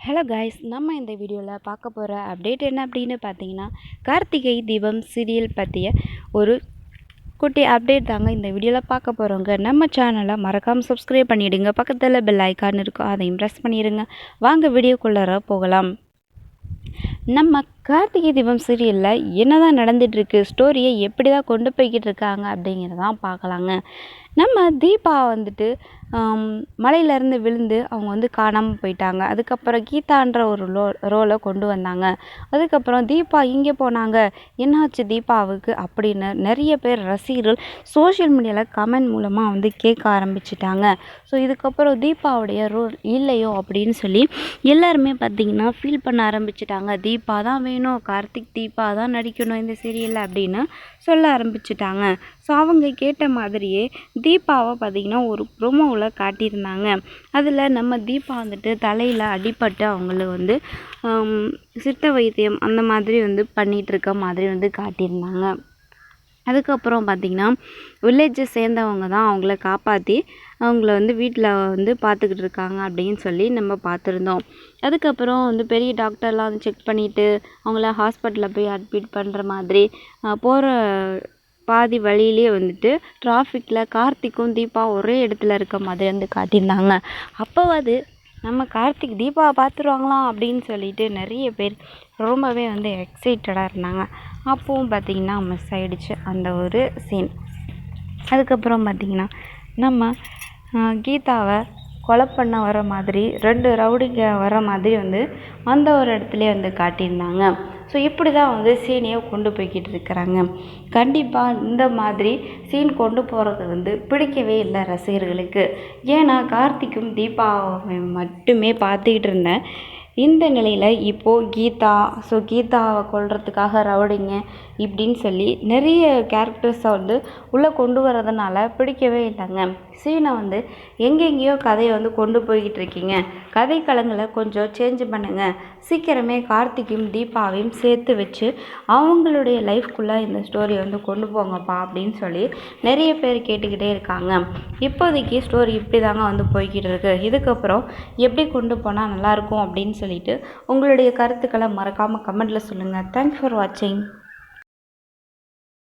Hello guys நம்ம இந்த வீடியோவில் பார்க்க போகிற அப்டேட் என்ன அப்படின்னு பார்த்தீங்கன்னா கார்த்திகை தீபம் சீரியல் பற்றிய ஒரு குட்டி அப்டேட் தாங்க இந்த வீடியோவில் பார்க்க போகிறவங்க நம்ம சேனலை மறக்காமல் சப்ஸ்கிரைப் பண்ணிவிடுங்க பக்கத்தில் பெல் ஐக்கான் இருக்கும் அதையும் ப்ரெஸ் பண்ணிடுங்க. வாங்க வீடியோக்குள்ளார போகலாம். நம்ம கார்த்திகை தீபம் சீரியலில் என்ன தான் நடந்துகிட்ருக்கு ஸ்டோரியை எப்படி தான் கொண்டு போய்கிட்டு இருக்காங்க அப்படிங்கிறதான் பார்க்கலாங்க. நம்ம தீபா வந்துட்டு மலையிலேருந்து விழுந்து அவங்க வந்து காணாமல் போயிட்டாங்க. அதுக்கப்புறம் கீதான்ற ஒரு லோ ரோலை கொண்டு வந்தாங்க. அதுக்கப்புறம் தீபா இங்கே போனாங்க. என்னாச்சு தீபாவுக்கு அப்படின்னு நிறைய பேர் ரசிகர்கள் சோஷியல் மீடியாவில் கமெண்ட் மூலமாக வந்து கேட்க ஆரம்பிச்சிட்டாங்க. ஸோ இதுக்கப்புறம் தீபாவுடைய ரோல் இல்லையோ அப்படின்னு சொல்லி எல்லாருமே பார்த்திங்கன்னா ஃபீல் பண்ண ஆரம்பிச்சிட்டாங்க. தீபா தான் வேணும். கார்த்திக் தீபா தான் நடிக்கணும் இந்த சீரியலில் அப்படின்னு சொல்ல ஆரம்பிச்சிட்டாங்க. ஸோ அவங்க கேட்ட மாதிரியே தீபாவை பார்த்திங்கன்னா ஒரு ப்ரொமோவில் காட்டியிருந்தாங்க. அதில் நம்ம தீபா வந்துட்டு தலையில் அடிபட்டு அவங்கள வந்து சித்த வைத்தியம் அந்த மாதிரி வந்து பண்ணிகிட்ருக்க மாதிரி வந்து காட்டியிருந்தாங்க. அதுக்கப்புறம் பார்த்திங்கன்னா வில்லேஜை சேர்ந்தவங்க தான் அவங்கள காப்பாற்றி அவங்கள வந்து வீட்டில் வந்து பார்த்துக்கிட்டு இருக்காங்க அப்படின்னு சொல்லி நம்ம பார்த்துருந்தோம். அதுக்கப்புறம் வந்து பெரிய டாக்டர்லாம் வந்து செக் பண்ணிவிட்டு அவங்கள ஹாஸ்பிட்டலில் போய் அட்மிட் பண்ணுற மாதிரி போகிற பாதி வழியிலே வந்துட்டு டிராஃபிக்கில் கார்த்திக்கும் தீபா ஒரே இடத்துல இருக்க மாதிரி வந்து காட்டியிருந்தாங்க. அப்போவாது நம்ம கார்த்திக் தீபாவை பார்த்துருவாங்களாம் அப்படின்னு சொல்லிட்டு நிறைய பேர் ரொம்பவே வந்து எக்ஸைட்டடாக இருந்தாங்க. அப்போவும் பார்த்திங்கன்னா மிஸ் ஆகிடுச்சு அந்த ஒரு சீன் அதுக்கப்புறம் பார்த்திங்கன்னா நம்ம கீதாவை கொலை பண்ண வர மாதிரி ரெண்டு ரவுடிங்க வர மாதிரி வந்து அந்த ஒரு இடத்துலையே வந்து காட்டியிருந்தாங்க. ஸோ இப்படி தான் வந்து சீனையை கொண்டு போய்கிட்டு இருக்கிறாங்க. கண்டிப்பாக இந்த மாதிரி சீன் கொண்டு போகிறது வந்து பிடிக்கவே இல்லை ரசிகர்களுக்கு. ஏன்னா கார்த்திக்கும் தீபாவை மட்டுமே பார்த்துக்கிட்டு இருந்தேன். இந்த நிலையில் இப்போது கீதா ஸோ கீதாவை கொள்றதுக்காக ரவுடிங்க இப்படின்னு சொல்லி நிறைய கேரக்டர்ஸை வந்து உள்ளே கொண்டு வரதுனால பிடிக்கவே இல்லைங்க. சீனை வந்து எங்கெங்கேயோ கதையை வந்து கொண்டு போய்கிட்டு இருக்கீங்க கதைக்களங்களை கொஞ்சம் சேஞ்ச் பண்ணுங்கள் சீக்கிரமே கார்த்திகையும் தீபாவையும் சேர்த்து வச்சு அவங்களுடைய லைஃப்குள்ளே இந்த ஸ்டோரியை வந்து கொண்டு போங்கப்பா அப்படின்னு சொல்லி நிறைய பேர் கேட்டுக்கிட்டே இருக்காங்க. இப்போதைக்கு ஸ்டோரி இப்படி தாங்க வந்து போய்கிட்டு இருக்குது இதுக்கப்புறம் எப்படி கொண்டு போனால் நல்லாயிருக்கும் அப்படின்னு சொல்லிட்டு உங்களுடைய கருத்துக்களை மறக்காமல் கமெண்ட்டில் சொல்லுங்கள் தேங்க்ஸ் ஃபார் வாட்சிங்